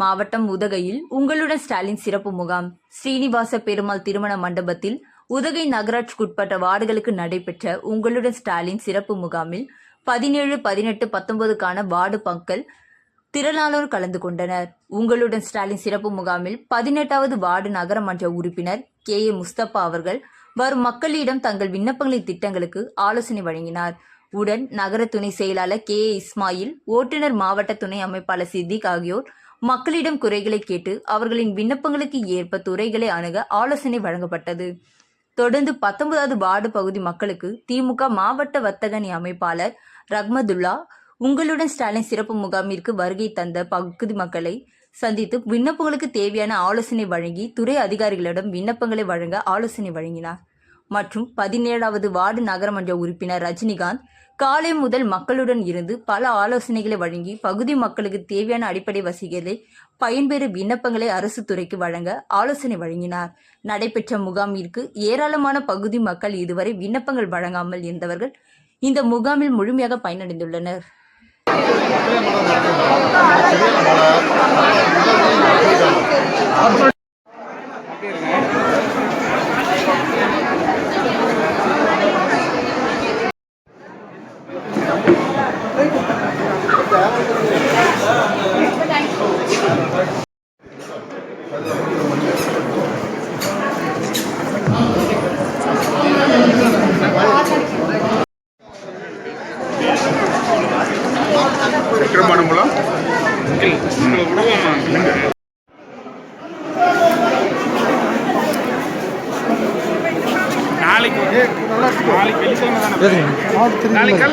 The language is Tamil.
மாவட்டம் உதகையில் உங்களுடன் ஸ்டாலின் சிறப்பு முகாம். ஸ்ரீனிவாச பெருமாள் திருமண மண்டபத்தில் உதகை நகராட்சிக்குட்பட்ட வார்டுகளுக்கு நடைபெற்ற உங்களுடன் ஸ்டாலின் சிறப்பு முகாமில் பதினேழு பதினெட்டு பத்தொன்பதுக்கான வார்டு பங்கல் திரளானோர் கலந்து கொண்டனர். உங்களுடன் ஸ்டாலின் சிறப்பு முகாமில் பதினெட்டாவது வார்டு நகரமன்ற உறுப்பினர் கே ஏ முஸ்தபா அவர்கள் வரும் மக்களிடம் தங்கள் விண்ணப்பங்களின் திட்டங்களுக்கு ஆலோசனை வழங்கினார். உடன் நகர துணை செயலாளர் கே இஸ்மாயில் ஓட்டுநர் மாவட்ட துணை அமைப்பாளர் சித்திக் ஆகியோர் மக்களிடம் குறைகளை கேட்டு அவர்களின் விண்ணப்பங்களுக்கு ஏற்ப துறைகளை அணுக ஆலோசனை வழங்கப்பட்டது. தொடர்ந்து பத்தொன்பதாவது வார்டு பகுதி மக்களுக்கு திமுக மாவட்ட வர்த்தக அணி அமைப்பாளர் ரஹ்மதுல்லா உங்களுடன் ஸ்டாலின் சிறப்பு முகாமிற்கு வருகை தந்த பகுதி மக்களை சந்தித்து விண்ணப்பங்களுக்கு தேவையான ஆலோசனை வழங்கி துறை அதிகாரிகளிடம் விண்ணப்பங்களை வழங்க ஆலோசனை வழங்கினார். மற்றும் பதினேழாவது வார்டு நகரமன்ற உறுப்பினர் ரஜினிகாந்த் காலை முதல் மக்களுடன் இருந்து பல ஆலோசனைகளை வழங்கி பகுதி மக்களுக்கு தேவையான அடிப்படை வசதிகளை பயன்பெறு விண்ணப்பங்களை அரசு துறைக்கு வழங்க ஆலோசனை வழங்கினார். நடைபெற்ற முகாமிற்கு ஏராளமான பகுதி மக்கள் இதுவரை விண்ணப்பங்கள் வழங்காமல் இருந்தவர்கள் இந்த முகாமில் முழுமையாக பயனடைந்துள்ளனர். விக்ரமானங்குளம் உங்களை உணவு நாளைக்கு நாளைக்கு வெள்ளிக்கிழமை தானே. நாளைக்கு